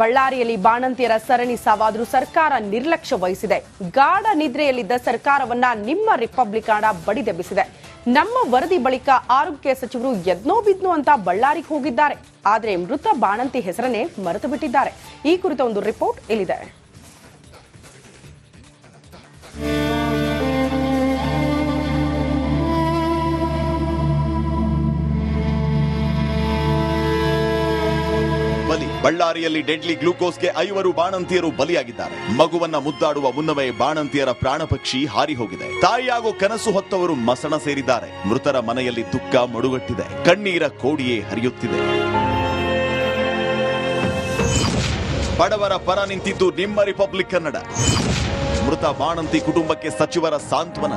ಬಳ್ಳಾರಿಯಲ್ಲಿ ಬಾಣಂತಿಯರ ಸರಣಿ ಸಾವಾದರೂ ಸರ್ಕಾರ ನಿರ್ಲಕ್ಷ್ಯ ವಹಿಸಿದೆ. ಗಾಢ ನಿದ್ರೆಯಲ್ಲಿದ್ದ ಸರ್ಕಾರವನ್ನ ನಿಮ್ಮ ರಿಪಬ್ಲಿಕಾಣ ಬಡಿದೆಬ್ಬಿಸಿದೆ ನಮ್ಮ ವರದಿ ಬಳಿಕ ಆರೋಗ್ಯ ಸಚಿವರು ಎದ್ನೋ ಬಿದ್ನೋ ಅಂತ ಬಳ್ಳಾರಿಗೆ ಹೋಗಿದ್ದಾರೆ. ಆದರೆ ಮೃತ ಬಾಣಂತಿ ಹೆಸರನ್ನೇ ಮರೆತು ಬಿಟ್ಟಿದ್ದಾರೆ ಈ ಕುರಿತ ಒಂದು ರಿಪೋರ್ಟ್ ಇಲ್ಲಿದೆ ಬಳ್ಳಾರಿಯಲ್ಲಿ ಡೆಡ್ಲಿ ಗ್ಲೂಕೋಸ್ಗೆ ಐವರು ಬಾಣಂತಿಯರು ಬಲಿಯಾಗಿದ್ದಾರೆ. ಮಗುವನ್ನ ಮುದ್ದಾಡುವ ಮುನ್ನವೇ ಬಾಣಂತಿಯರ ಪ್ರಾಣ ಪಕ್ಷಿ ಹಾರಿ ಹೋಗಿದೆ. ತಾಯಿಯಾಗೋ ಕನಸು ಹೊತ್ತವರು ಮಸಣ ಸೇರಿದ್ದಾರೆ. ಮೃತರ ಮನೆಯಲ್ಲಿ ದುಃಖ ಮಡುಗಟ್ಟಿದೆ. ಕಣ್ಣೀರ ಕೋಡಿಯೇ ಹರಿಯುತ್ತಿದೆ. ಬಡವರ ಪರ ನಿಂತಿದ್ದು ನಿಮ್ಮ ರಿಪಬ್ಲಿಕ್ ಕನ್ನಡ. ಮೃತ ಬಾಣಂತಿ ಕುಟುಂಬಕ್ಕೆ ಸಚಿವರ ಸಾಂತ್ವನ.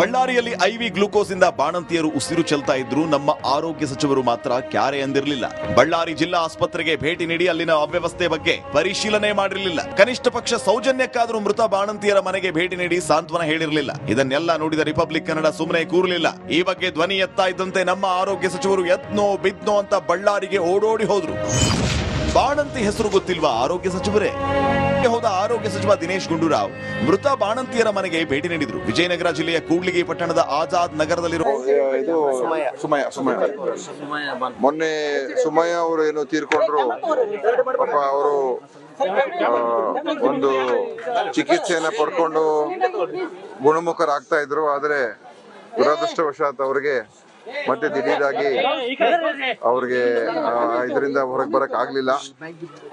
ಬಳ್ಳಾರಿಯಲ್ಲಿ ಐವಿ ಗ್ಲೂಕೋಸ್ ಇಂದ ಬಾಣಂತಿಯರು ಉಸಿರು ಚೆಲ್ತಾ ಇದ್ರು ನಮ್ಮ ಆರೋಗ್ಯ ಸಚಿವರು ಮಾತ್ರ ಕ್ಯಾರೆ ಎಂದಿರಲಿಲ್ಲ ಬಳ್ಳಾರಿ ಜಿಲ್ಲಾ ಆಸ್ಪತ್ರೆಗೆ ಭೇಟಿ ನೀಡಿ ಅಲ್ಲಿನ ಅವ್ಯವಸ್ಥೆ ಬಗ್ಗೆ ಪರಿಶೀಲನೆ ಮಾಡಿರಲಿಲ್ಲ. ಕನಿಷ್ಠ ಪಕ್ಷ ಸೌಜನ್ಯಕ್ಕಾದರೂ ಮೃತ ಬಾಣಂತಿಯರ ಮನೆಗೆ ಭೇಟಿ ನೀಡಿ ಸಾಂತ್ವನ ಹೇಳಿರಲಿಲ್ಲ. ಇದನ್ನೆಲ್ಲ ನೋಡಿದ ರಿಪಬ್ಲಿಕ್ ಕನ್ನಡ ಸುಮ್ಮನೆ ಕೂರಲಿಲ್ಲ. ಈ ಬಗ್ಗೆ ಧ್ವನಿ ಎತ್ತಾ ಇದ್ದಂತೆ ನಮ್ಮ ಆರೋಗ್ಯ ಸಚಿವರು ಯತ್ನೋ ಬಿದ್ನೋ ಅಂತ ಬಳ್ಳಾರಿಗೆ ಓಡೋಡಿ ಹೋದ್ರು. ಬಾಣಂತಿ ಹೆಸರು ಗೊತ್ತಿಲ್ವಾ ಆರೋಗ್ಯ ಸಚಿವರೇ. ಹೋದ ಆರೋಗ್ಯ ಸಚಿವ ದಿನೇಶ್ ಗುಂಡೂರಾವ್ ಮೃತ ಬಾಣಂತಿಯರ ಮನೆಗೆ ಭೇಟಿ ನೀಡಿದ್ರು. ವಿಜಯನಗರ ಜಿಲ್ಲೆಯ ಕೂಡ್ಲಿಗಿ ಪಟ್ಟಣದ ಆಜಾದ್ ನಗರದಲ್ಲಿರುವ ಇದು ಸುಮಯ ಸುಮಯ ಮೊನ್ನೆ ಸುಮಯ ಅವರು ಏನು ತೀರ್ಕೊಂಡ್ರು. ಪಾಪ ಅವರು ಒಂದು ಚಿಕಿತ್ಸೆಯನ್ನ ಪಡ್ಕೊಂಡು ಗುಣಮುಖರಾಗ್ತಾ ಇದ್ರು. ಆದ್ರೆ ದುರದೃಷ್ಟವಶಾತ್ ಅವ್ರಿಗೆ ಮತ್ತೆ ದಿಢೀರಾಗಿ ಅವ್ರಿಗೆ ಇದರಿಂದ ಹೊರಗೆ ಬರಕ್ ಆಗ್ಲಿಲ್ಲ.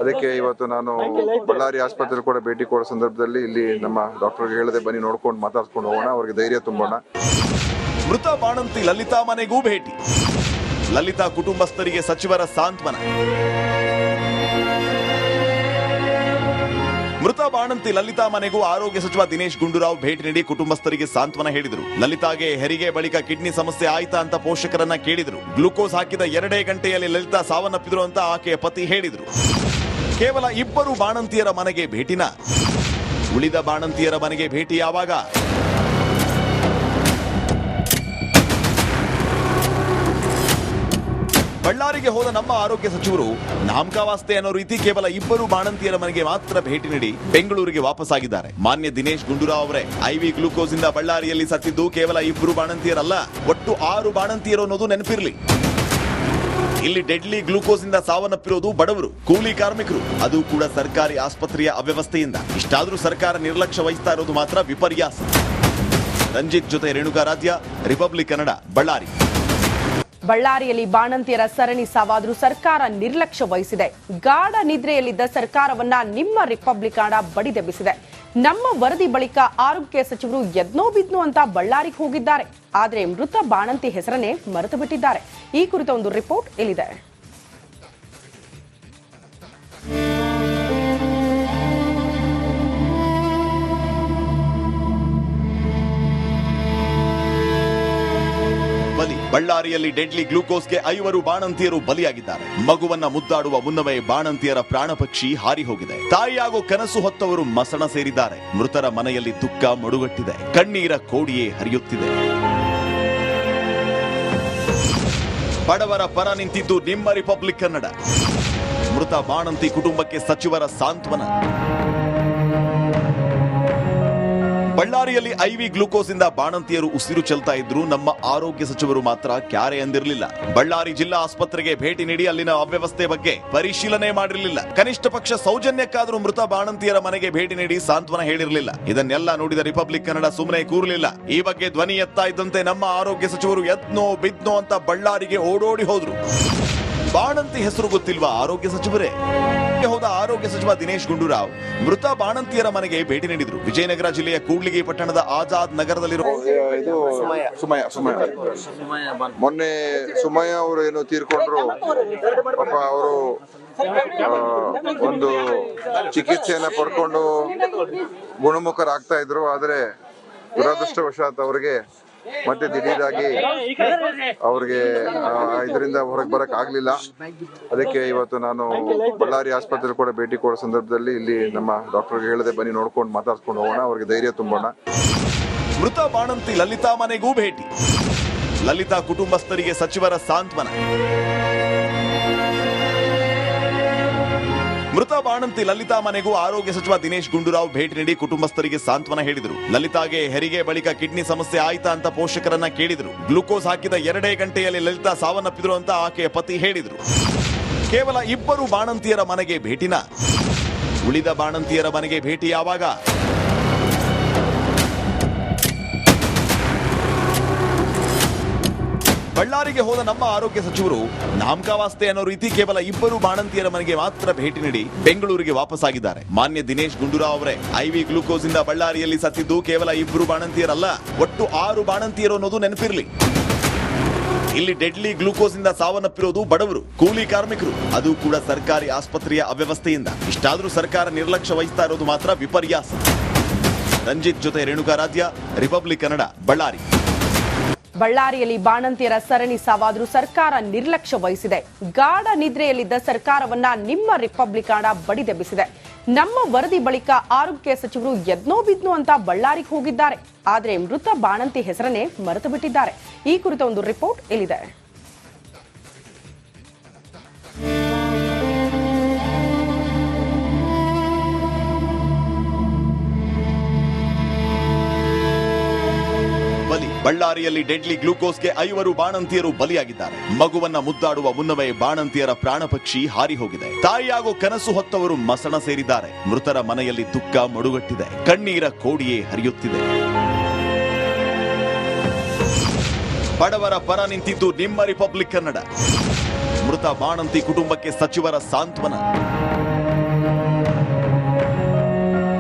ಅದಕ್ಕೆ ಇವತ್ತು ನಾನು ಬಳ್ಳಾರಿ ಆಸ್ಪತ್ರೆ ಕೂಡ ಭೇಟಿ ಕೊಡೋ ಸಂದರ್ಭದಲ್ಲಿ ಇಲ್ಲಿ ನಮ್ಮ ಡಾಕ್ಟರ್ ಹೇಳದೆ ಬನ್ನಿ, ನೋಡ್ಕೊಂಡು ಮಾತಾಡ್ಸ್ಕೊಂಡು ಹೋಗೋಣ. ಅವ್ರಿಗೆ ಧೈರ್ಯ ತುಂಬೋಣ. ಮೃತ ಬಾಣಂತಿ ಲಲಿತಾ ಮನೆಗೂ ಭೇಟಿ. ಲಲಿತಾ ಕುಟುಂಬಸ್ಥರಿಗೆ ಸಚಿವರ ಸಾಂತ್ವನ. ಮೃತ ಬಾಣಂತಿ ಲಲಿತಾ ಮನೆಗೂ ಆರೋಗ್ಯ ಸಚಿವ ದಿನೇಶ್ ಗುಂಡೂರಾವ್ ಭೇಟಿ ನೀಡಿ ಕುಟುಂಬಸ್ಥರಿಗೆ ಸಾಂತ್ವನ ಹೇಳಿದರು. ಲಲಿತಾಗೆ ಹೆರಿಗೆ ಬಳಿಕ ಕಿಡ್ನಿ ಸಮಸ್ಯೆ ಆಯ್ತಾ ಅಂತ ಪೋಷಕರನ್ನ ಕೇಳಿದರು. ಗ್ಲೂಕೋಸ್ ಹಾಕಿದ ಎರಡೇ ಗಂಟೆಯಲ್ಲಿ ಲಲಿತಾ ಸಾವನ್ನಪ್ಪಿದ್ರು ಅಂತ ಆಕೆಯ ಪತಿ ಹೇಳಿದರು. ಕೇವಲ ಇಬ್ಬರು ಬಾಣಂತಿಯರ ಮನೆಗೆ ಭೇಟಿನ? ಉಳಿದ ಬಾಣಂತಿಯರ ಮನೆಗೆ ಭೇಟಿ ಯಾವಾಗ? ಬಳ್ಳಾರಿಗೆ ಹೋದ ನಮ್ಮ ಆರೋಗ್ಯ ಸಚಿವರು ನಾಮಕಾವಾಸ್ತೆ ಅನ್ನೋ ರೀತಿ ಕೇವಲ ಇಬ್ಬರು ಬಾಣಂತಿಯರ ಮನೆಗೆ ಮಾತ್ರ ಭೇಟಿ ನೀಡಿ ಬೆಂಗಳೂರಿಗೆ ವಾಪಸ್ಸಾಗಿದ್ದಾರೆ ಮಾನ್ಯ ದಿನೇಶ್ ಗುಂಡೂರಾವ್ ಅವರೇ ಐವಿ ಗ್ಲೂಕೋಸ್ ಇಂದ ಬಳ್ಳಾರಿಯಲ್ಲಿ ಸತ್ತಿದ್ದು ಕೇವಲ ಇಬ್ಬರು ಬಾಣಂತಿಯರಲ್ಲ, ಒಟ್ಟು ಆರು ಬಾಣಂತಿಯರು ಅನ್ನೋದು ನೆನಪಿರಲಿ. ಇಲ್ಲಿ ಡೆಡ್ಲಿ ಗ್ಲೂಕೋಸ್ ಇಂದ ಸಾವನ್ನಪ್ಪಿರೋದು ಬಡವರು, ಕೂಲಿ ಕಾರ್ಮಿಕರು. ಅದು ಕೂಡ ಸರ್ಕಾರಿ ಆಸ್ಪತ್ರೆಯ ಅವ್ಯವಸ್ಥೆಯಿಂದ. ಇಷ್ಟಾದ್ರೂ ಸರ್ಕಾರ ನಿರ್ಲಕ್ಷ್ಯ ವಹಿಸ್ತಾ ಇರೋದು ಮಾತ್ರ ವಿಪರ್ಯಾಸ. ರಂಜಿತ್ ಜೊತೆ ರೇಣುಕಾರಾಧ್ಯ ರಿಪಬ್ಲಿಕ್ ಕನ್ನಡ ಬಳ್ಳಾರಿ. ಬಳ್ಳಾರಿಯಲ್ಲಿ ಬಾಣಂತಿಯರ ಸರಣಿ ಸಾವಾದರೂ ಸರ್ಕಾರ ನಿರ್ಲಕ್ಷ್ಯ ವಹಿಸಿದೆ. ಗಾಢ ನಿದ್ರೆಯಲ್ಲಿದ್ದ ಸರ್ಕಾರವನ್ನ ನಿಮ್ಮ ರಿಪಬ್ಲಿಕಾಣ ಬಡಿದೆಬ್ಬಿಸಿದೆ ನಮ್ಮ ವರದಿ ಬಳಿಕ ಆರೋಗ್ಯ ಸಚಿವರು ಎದ್ನೋ ಬಿದ್ನೋ ಅಂತ ಬಳ್ಳಾರಿಗೆ ಹೋಗಿದ್ದಾರೆ. ಆದರೆ ಮೃತ ಬಾಣಂತಿ ಹೆಸರನ್ನೇ ಮರೆತು ಬಿಟ್ಟಿದ್ದಾರೆ ಈ ಕುರಿತ ಒಂದು ರಿಪೋರ್ಟ್ ಇಲ್ಲಿದೆ ಬಳ್ಳಾರಿಯಲ್ಲಿ ಡೆಡ್ಲಿ ಗ್ಲೂಕೋಸ್ಗೆ ಐವರು ಬಾಣಂತಿಯರು ಬಲಿಯಾಗಿದ್ದಾರೆ. ಮಗುವನ್ನ ಮುದ್ದಾಡುವ ಮುನ್ನವೇ ಬಾಣಂತಿಯರ ಪ್ರಾಣ ಪಕ್ಷಿ ಹಾರಿ ಹೋಗಿದೆ. ತಾಯಿಯಾಗೋ ಕನಸು ಹೊತ್ತವರು ಮಸಣ ಸೇರಿದ್ದಾರೆ. ಮೃತರ ಮನೆಯಲ್ಲಿ ದುಃಖ ಮಡುಗಟ್ಟಿದೆ. ಕಣ್ಣೀರ ಕೋಡಿಯೇ ಹರಿಯುತ್ತಿದೆ. ಬಡವರ ಪರ ನಿಂತಿದ್ದು ನಿಮ್ಮ ರಿಪಬ್ಲಿಕ್ ಕನ್ನಡ. ಮೃತ ಬಾಣಂತಿ ಕುಟುಂಬಕ್ಕೆ ಸಚಿವರ ಸಾಂತ್ವನ. ಬಳ್ಳಾರಿಯಲ್ಲಿ ಐವಿ ಗ್ಲೂಕೋಸ್ ಇಂದ ಬಾಣಂತಿಯರು ಉಸಿರು ಚೆಲ್ತಾ ಇದ್ರು ನಮ್ಮ ಆರೋಗ್ಯ ಸಚಿವರು ಮಾತ್ರ ಕ್ಯಾರೆ ಎಂದಿರಲಿಲ್ಲ ಬಳ್ಳಾರಿ ಜಿಲ್ಲಾ ಆಸ್ಪತ್ರೆಗೆ ಭೇಟಿ ನೀಡಿ ಅಲ್ಲಿನ ಅವ್ಯವಸ್ಥೆ ಬಗ್ಗೆ ಪರಿಶೀಲನೆ ಮಾಡಿರಲಿಲ್ಲ. ಕನಿಷ್ಠ ಪಕ್ಷ ಸೌಜನ್ಯಕ್ಕಾದರೂ ಮೃತ ಬಾಣಂತಿಯರ ಮನೆಗೆ ಭೇಟಿ ನೀಡಿ ಸಾಂತ್ವನ ಹೇಳಿರಲಿಲ್ಲ. ಇದನ್ನೆಲ್ಲ ನೋಡಿದ ರಿಪಬ್ಲಿಕ್ ಕನ್ನಡ ಸುಮ್ಮನೆ ಕೂರಲಿಲ್ಲ. ಈ ಬಗ್ಗೆ ಧ್ವನಿ ಎತ್ತಾ ಇದ್ದಂತೆ ನಮ್ಮ ಆರೋಗ್ಯ ಸಚಿವರು ಯತ್ನೋ ಬಿದ್ನೋ ಅಂತ ಬಳ್ಳಾರಿಗೆ ಓಡೋಡಿ ಹೋದ್ರು. ಬಾಣಂತಿ ಹೆಸರು ಗೊತ್ತಿಲ್ವಾ ಆರೋಗ್ಯ ಸಚಿವರೇ? ಹೋದ ಆರೋಗ್ಯ ಸಚಿವ ದಿನೇಶ್ ಗುಂಡೂರಾವ್. ಮೃತ ಬಾಣಂತಿಯರ ಮನೆಗೆ ಭೇಟಿ ನೀಡಿದ್ರು. ವಿಜಯನಗರ ಜಿಲ್ಲೆಯ ಕೂಡ್ಲಿಗಿ ಪಟ್ಟಣದ ಆಜಾದ್ ನಗರದಲ್ಲಿರುವ ಇದು ಸುಮಯ ಸುಮಯ ಮೊನ್ನೆ ಸುಮಯ ಅವರು ಏನು ತೀರ್ಕೊಂಡ್ರು. ಪಾಪ ಅವರು ಒಂದು ಚಿಕಿತ್ಸೆಯನ್ನ ಪಡ್ಕೊಂಡು ಗುಣಮುಖರಾಗ್ತಾ ಇದ್ರು. ಆದ್ರೆ ದುರದೃಷ್ಟವಶಾತ್ ಅವ್ರಿಗೆ ಮತ್ತೆ ದಿಢೀರಾಗಿ ಅವ್ರಿಗೆ ಇದರಿಂದ ಹೊರಗೆ ಬರಕ್ ಆಗ್ಲಿಲ್ಲ. ಅದಕ್ಕೆ ಇವತ್ತು ನಾನು ಬಳ್ಳಾರಿ ಆಸ್ಪತ್ರೆ ಕೂಡ ಭೇಟಿ ಕೊಡೋ ಸಂದರ್ಭದಲ್ಲಿ ಇಲ್ಲಿ ನಮ್ಮ ಡಾಕ್ಟರ್ ಹೇಳದೆ ಬನ್ನಿ, ನೋಡ್ಕೊಂಡು ಮಾತಾಡ್ಸ್ಕೊಂಡು ಹೋಗೋಣ. ಅವ್ರಿಗೆ ಧೈರ್ಯ ತುಂಬೋಣ. ಮೃತ ಬಾಣಂತಿ ಲಲಿತಾ ಮನೆಗೂ ಭೇಟಿ. ಲಲಿತಾ ಕುಟುಂಬಸ್ಥರಿಗೆ ಸಚಿವರ ಸಾಂತ್ವನ. ಬಾಣಂತಿ ಲಲಿತಾ ಮನೆಗೂ ಆರೋಗ್ಯ ಸಚಿವ ದಿನೇಶ್ ಗುಂಡೂರಾವ್ ಭೇಟಿ ನೀಡಿ ಕುಟುಂಬಸ್ಥರಿಗೆ ಸಾಂತ್ವನ ಹೇಳಿದರು. ಲಲಿತಾಗೆ ಹೆರಿಗೆ ಬಳಿಕ ಕಿಡ್ನಿ ಸಮಸ್ಯೆ ಆಯಿತಾ ಅಂತ ಪೋಷಕರನ್ನ ಕೇಳಿದರು. ಗ್ಲೂಕೋಸ್ ಹಾಕಿದ ಎರಡೇ ಗಂಟೆಯಲ್ಲಿ ಲಲಿತಾ ಸಾವನ್ನಪ್ಪಿದ್ರು ಅಂತ ಆಕೆಯ ಪತಿ ಹೇಳಿದರು. ಕೇವಲ ಇಬ್ಬರು ಬಾಣಂತಿಯರ ಮನೆಗೆ ಭೇಟಿನ? ಉಳಿದ ಬಾಣಂತಿಯರ ಮನೆಗೆ ಭೇಟಿ ಯಾವಾಗ? ಬಳ್ಳಾರಿಗೆ ಹೋದ ನಮ್ಮ ಆರೋಗ್ಯ ಸಚಿವರು ನಾಮಕಾವಾಸ್ತೆ ಅನ್ನೋ ರೀತಿ ಕೇವಲ ಇಬ್ಬರು ಬಾಣಂತಿಯರ ಮನೆಗೆ ಮಾತ್ರ ಭೇಟಿ ನೀಡಿ ಬೆಂಗಳೂರಿಗೆ ವಾಪಸ್ಸಾಗಿದ್ದಾರೆ. ಮಾನ್ಯ ದಿನೇಶ್ ಗುಂಡೂರಾವ್ ಅವರೇ ಐವಿ ಗ್ಲೂಕೋಸ್ ಇಂದ ಬಳ್ಳಾರಿಯಲ್ಲಿ ಸತ್ತಿದ್ದು ಕೇವಲ ಇಬ್ಬರು ಬಾಣಂತಿಯರಲ್ಲ, ಒಟ್ಟು ಆರು ಬಾಣಂತಿಯರು ಅನ್ನೋದು ನೆನಪಿರಲಿ. ಇಲ್ಲಿ ಡೆಡ್ಲಿ ಗ್ಲೂಕೋಸ್ ಇಂದ ಸಾವನ್ನಪ್ಪಿರೋದು ಬಡವರು, ಕೂಲಿ ಕಾರ್ಮಿಕರು. ಅದು ಕೂಡ ಸರ್ಕಾರಿ ಆಸ್ಪತ್ರೆಯ ಅವ್ಯವಸ್ಥೆಯಿಂದ. ಇಷ್ಟಾದರೂ ಸರ್ಕಾರ ನಿರ್ಲಕ್ಷ್ಯ ವಹಿಸ್ತಾ ಇರೋದು ಮಾತ್ರ ವಿಪರ್ಯಾಸ. ರಂಜಿತ್ ಜೊತೆ ರೇಣುಕಾರಾಧ್ಯ ರಿಪಬ್ಲಿಕ್ ಕನ್ನಡ, ಬಳ್ಳಾರಿ. ಬಳ್ಳಾರಿಯಲ್ಲಿ ಬಾಣಂತಿಯರ ಸರಣಿ ಸಾವಾದರೂ ಸರ್ಕಾರ ನಿರ್ಲಕ್ಷ್ಯ ವಹಿಸಿದೆ. ಗಾಢ ನಿದ್ರೆಯಲ್ಲಿದ್ದ ಸರ್ಕಾರವನ್ನ ನಿಮ್ಮ ರಿಪಬ್ಲಿಕಾಣ ಬಡಿದೆಬ್ಬಿಸಿದೆ ನಮ್ಮ ವರದಿ ಬಳಿಕ ಆರೋಗ್ಯ ಸಚಿವರು ಎದ್ನೋ ಬಿದ್ನೋ ಅಂತ ಬಳ್ಳಾರಿಗೆ ಹೋಗಿದ್ದಾರೆ. ಆದರೆ ಮೃತ ಬಾಣಂತಿ ಹೆಸರನ್ನೇ ಮರೆತು ಬಿಟ್ಟಿದ್ದಾರೆ ಈ ಕುರಿತ ಒಂದು ರಿಪೋರ್ಟ್ ಇಲ್ಲಿದೆ ಬಳ್ಳಾರಿಯಲ್ಲಿ ಡೆಡ್ಲಿ ಗ್ಲೂಕೋಸ್ಗೆ ಐವರು ಬಾಣಂತಿಯರು ಬಲಿಯಾಗಿದ್ದಾರೆ. ಮಗುವನ್ನ ಮುದ್ದಾಡುವ ಮುನ್ನವೇ ಬಾಣಂತಿಯರ ಪ್ರಾಣ ಪಕ್ಷಿ ಹಾರಿ ಹೋಗಿದೆ. ತಾಯಿಯಾಗೋ ಕನಸು ಹೊತ್ತವರು ಮಸಣ ಸೇರಿದ್ದಾರೆ. ಮೃತರ ಮನೆಯಲ್ಲಿ ದುಃಖ ಮಡುಗಟ್ಟಿದೆ. ಕಣ್ಣೀರ ಕೋಡಿಯೇ ಹರಿಯುತ್ತಿದೆ. ಬಡವರ ಪರ ನಿಂತಿದ್ದು ನಿಮ್ಮ ರಿಪಬ್ಲಿಕ್ ಕನ್ನಡ. ಮೃತ ಬಾಣಂತಿ ಕುಟುಂಬಕ್ಕೆ ಸಚಿವರ ಸಾಂತ್ವನ.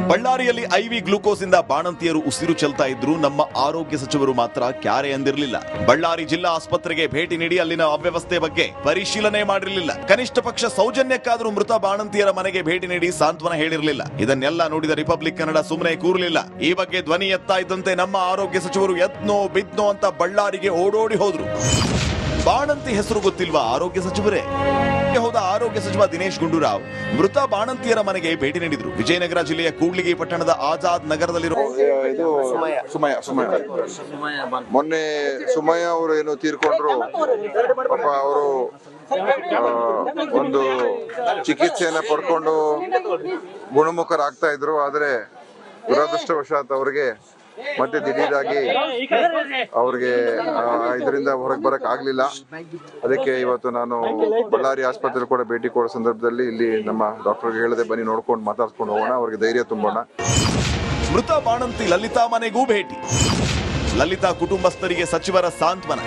ಬಳ್ಳಾರಿಯಲ್ಲಿ ಐವಿ ಗ್ಲೂಕೋಸ್ ಇಂದ ಬಾಣಂತಿಯರು ಉಸಿರು ಚೆಲ್ತಾ ಇದ್ರು ನಮ್ಮ ಆರೋಗ್ಯ ಸಚಿವರು ಮಾತ್ರ ಕ್ಯಾರೆ ಅಂದಿರಲಿಲ್ಲ. ಬಳ್ಳಾರಿ ಜಿಲ್ಲಾ ಆಸ್ಪತ್ರೆಗೆ ಭೇಟಿ ನೀಡಿ ಅಲ್ಲಿನ ಅವ್ಯವಸ್ಥೆ ಬಗ್ಗೆ ಪರಿಶೀಲನೆ ಮಾಡಿರಲಿಲ್ಲ. ಕನಿಷ್ಠ ಪಕ್ಷ ಸೌಜನ್ಯಕ್ಕಾದ್ರೂ ಮೃತ ಬಾಣಂತಿಯರ ಮನೆಗೆ ಭೇಟಿ ನೀಡಿ ಸಾಂತ್ವನ ಹೇಳಿರಲಿಲ್ಲ. ಇದನ್ನೆಲ್ಲ ನೋಡಿದ ರಿಪಬ್ಲಿಕ್ ಕನ್ನಡ ಸುಮ್ಮನೆ ಕೂರಲಿಲ್ಲ. ಈ ಬಗ್ಗೆ ಧ್ವನಿ ಎತ್ತಾ ಇದ್ದಂತೆ ನಮ್ಮ ಆರೋಗ್ಯ ಸಚಿವರು. ಯತ್ನೋ ಬಿದ್ನೋ ಅಂತ ಬಳ್ಳಾರಿಗೆ ಓಡೋಡಿ ಹೋದ್ರು. ಬಾಣಂತಿ ಹೆಸರು ಗೊತ್ತಿಲ್ವಾ ಆರೋಗ್ಯ ಸಚಿವರೇ? ಹೋದ ಆರೋಗ್ಯ ಸಚಿವ ದಿನೇಶ್ ಗುಂಡೂರಾವ್ ಮೃತ ಬಾಣಂತಿಯರ ಮನೆಗೆ ಭೇಟಿ ನೀಡಿದ್ರು. ವಿಜಯನಗರ ಜಿಲ್ಲೆಯ ಕೂಡ್ಲಿಗಿ ಪಟ್ಟಣದ ಆಜಾದ್ ನಗರದಲ್ಲಿರುವ ಇದು ಸುಮಯ ಸುಮಯ ಮೊನ್ನೆ ಸುಮಯ ಅವರು ಏನು ತೀರ್ಕೊಂಡ್ರು. ಪಾಪ ಅವರು ಒಂದು ಚಿಕಿತ್ಸೆಯನ್ನ ಪಡ್ಕೊಂಡು ಗುಣಮುಖರಾಗ್ತಾ ಇದ್ರು. ಆದ್ರೆ ದುರದೃಷ್ಟವಶಾತ್ ಅವರಿಗೆ ಮತ್ತೆ ದಿಢೀರಾಗಿ ಅವ್ರಿಗೆ ಇದರಿಂದ ಹೊರಗೆ ಬರಕ್ ಆಗ್ಲಿಲ್ಲ. ಅದಕ್ಕೆ ಇವತ್ತು ನಾನು ಬಳ್ಳಾರಿ ಆಸ್ಪತ್ರೆ ಕೂಡ ಭೇಟಿ ಕೊಡೋ ಸಂದರ್ಭದಲ್ಲಿ ಇಲ್ಲಿ ನಮ್ಮ ಡಾಕ್ಟರ್ಗೆ ಹೇಳದೆ ಬನ್ನಿ ನೋಡ್ಕೊಂಡು ಮಾತಾಡ್ಸ್ಕೊಂಡು ಹೋಗೋಣ. ಅವ್ರಿಗೆ ಧೈರ್ಯ ತುಂಬೋಣ. ಮೃತ ಬಾಣಂತಿ ಲಲಿತಾ ಮನೆಗೂ ಭೇಟಿ. ಲಲಿತಾ ಕುಟುಂಬಸ್ಥರಿಗೆ ಸಚಿವರ ಸಾಂತ್ವನ.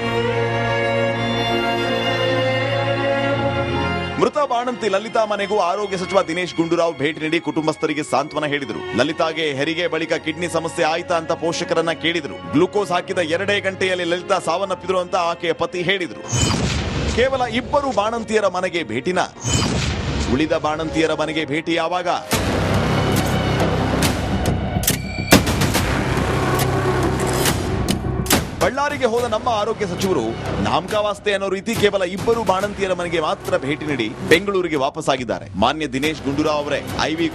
ಮೃತ ಬಾಣಂತಿ ಲಲಿತಾ ಮನೆಗೂ ಆರೋಗ್ಯ ಸಚಿವ ದಿನೇಶ್ ಗುಂಡೂರಾವ್ ಭೇಟಿ ನೀಡಿ ಕುಟುಂಬಸ್ಥರಿಗೆ ಸಾಂತ್ವನ ಹೇಳಿದರು. ಲಲಿತಾಗೆ ಹೆರಿಗೆ ಬಳಿಕ ಕಿಡ್ನಿ ಸಮಸ್ಯೆ ಆಯ್ತಾ ಅಂತ ಪೋಷಕರನ್ನ ಕೇಳಿದರು. ಗ್ಲೂಕೋಸ್ ಹಾಕಿದ ಎರಡೇ ಗಂಟೆಯಲ್ಲಿ ಲಲಿತಾ ಸಾವನ್ನಪ್ಪಿದ್ರು ಅಂತ ಆಕೆಯ ಪತಿ ಹೇಳಿದರು. ಕೇವಲ ಇಬ್ಬರು ಬಾಣಂತಿಯರ ಮನೆಗೆ ಭೇಟಿನ? ಉಳಿದ ಬಾಣಂತಿಯರ ಮನೆಗೆ ಭೇಟಿ ಯಾವಾಗ? ಬಳ್ಳಾರಿಗೆ ಹೋದ ನಮ್ಮ ಆರೋಗ್ಯ ಸಚಿವರು ನಾಮಕಾವಾಸ್ತೆ ಅನ್ನೋ ರೀತಿ ಕೇವಲ ಇಬ್ಬರು ಬಾಣಂತಿಯರ ಮನೆಗೆ ಮಾತ್ರ ಭೇಟಿ ನೀಡಿ ಬೆಂಗಳೂರಿಗೆ ವಾಪಸ್ ಆಗಿದ್ದಾರೆ ಮಾನ್ಯ ದಿನೇಶ್ ಗುಂಡೂರಾವ್ ಅವರೇ ಐವಿ